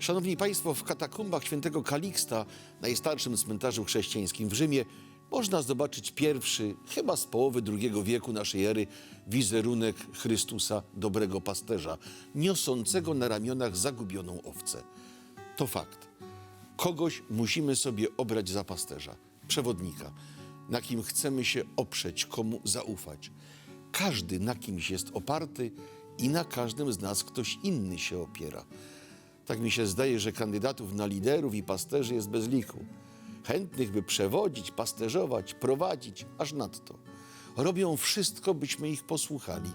Szanowni Państwo, w katakumbach świętego Kaliksta, najstarszym cmentarzu chrześcijańskim w Rzymie, można zobaczyć pierwszy, chyba z połowy II wieku naszej ery, wizerunek Chrystusa, dobrego pasterza, niosącego na ramionach zagubioną owcę. To fakt. Kogoś musimy sobie obrać za pasterza, przewodnika, na kim chcemy się oprzeć, komu zaufać. Każdy na kimś jest oparty i na każdym z nas ktoś inny się opiera. Tak mi się zdaje, że kandydatów na liderów i pasterzy jest bez liku. Chętnych, by przewodzić, pasterzować, prowadzić, aż nadto. Robią wszystko, byśmy ich posłuchali,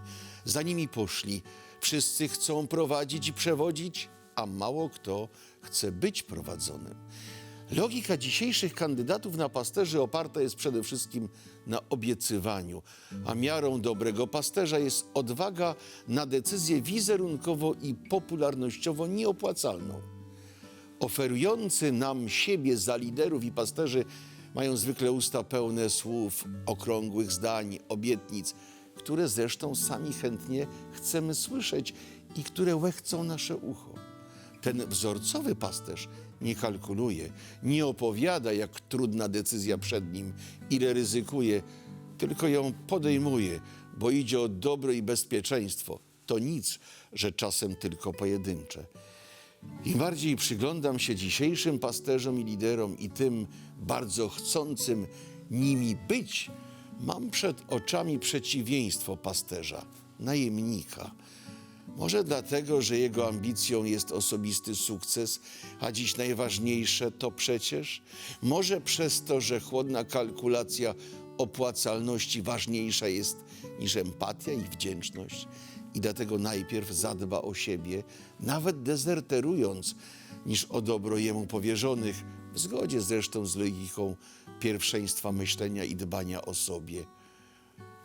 za nimi poszli. Wszyscy chcą prowadzić i przewodzić, a mało kto chce być prowadzonym. Logika dzisiejszych kandydatów na pasterzy oparta jest przede wszystkim na obiecywaniu, a miarą dobrego pasterza jest odwaga na decyzję wizerunkowo i popularnościowo nieopłacalną. Oferujący nam siebie za liderów i pasterzy mają zwykle usta pełne słów, okrągłych zdań, obietnic, które zresztą sami chętnie chcemy słyszeć i które łechcą nasze ucho. Ten wzorcowy pasterz nie kalkuluje, nie opowiada, jak trudna decyzja przed nim, ile ryzykuje, tylko ją podejmuje, bo idzie o dobro i bezpieczeństwo. To nic, że czasem tylko pojedyncze. Im bardziej przyglądam się dzisiejszym pasterzom i liderom i tym bardzo chcącym nimi być, mam przed oczami przeciwieństwo pasterza, najemnika. Może dlatego, że jego ambicją jest osobisty sukces, a dziś najważniejsze to przecież? Może przez to, że chłodna kalkulacja opłacalności ważniejsza jest niż empatia i wdzięczność i dlatego najpierw zadba o siebie, nawet dezerterując, niż o dobro jemu powierzonych, w zgodzie zresztą z logiką pierwszeństwa myślenia i dbania o sobie.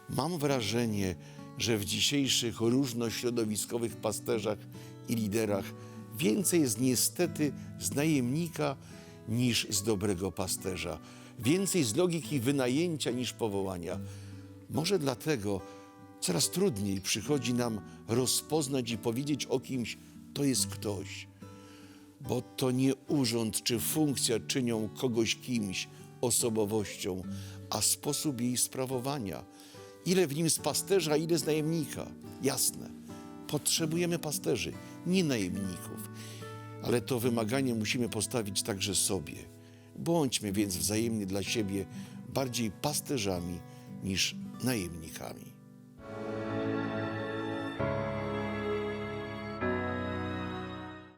Mam wrażenie, że w dzisiejszych różnośrodowiskowych pasterzach i liderach więcej jest niestety z najemnika niż z dobrego pasterza, więcej z logiki wynajęcia niż powołania. Może dlatego coraz trudniej przychodzi nam rozpoznać i powiedzieć o kimś, to jest ktoś, bo to nie urząd czy funkcja czynią kogoś kimś, osobowością, a sposób jej sprawowania. Ile w nim z pasterza, ile z najemnika. Jasne, potrzebujemy pasterzy, nie najemników. Ale to wymaganie musimy postawić także sobie. Bądźmy więc wzajemnie dla siebie bardziej pasterzami niż najemnikami.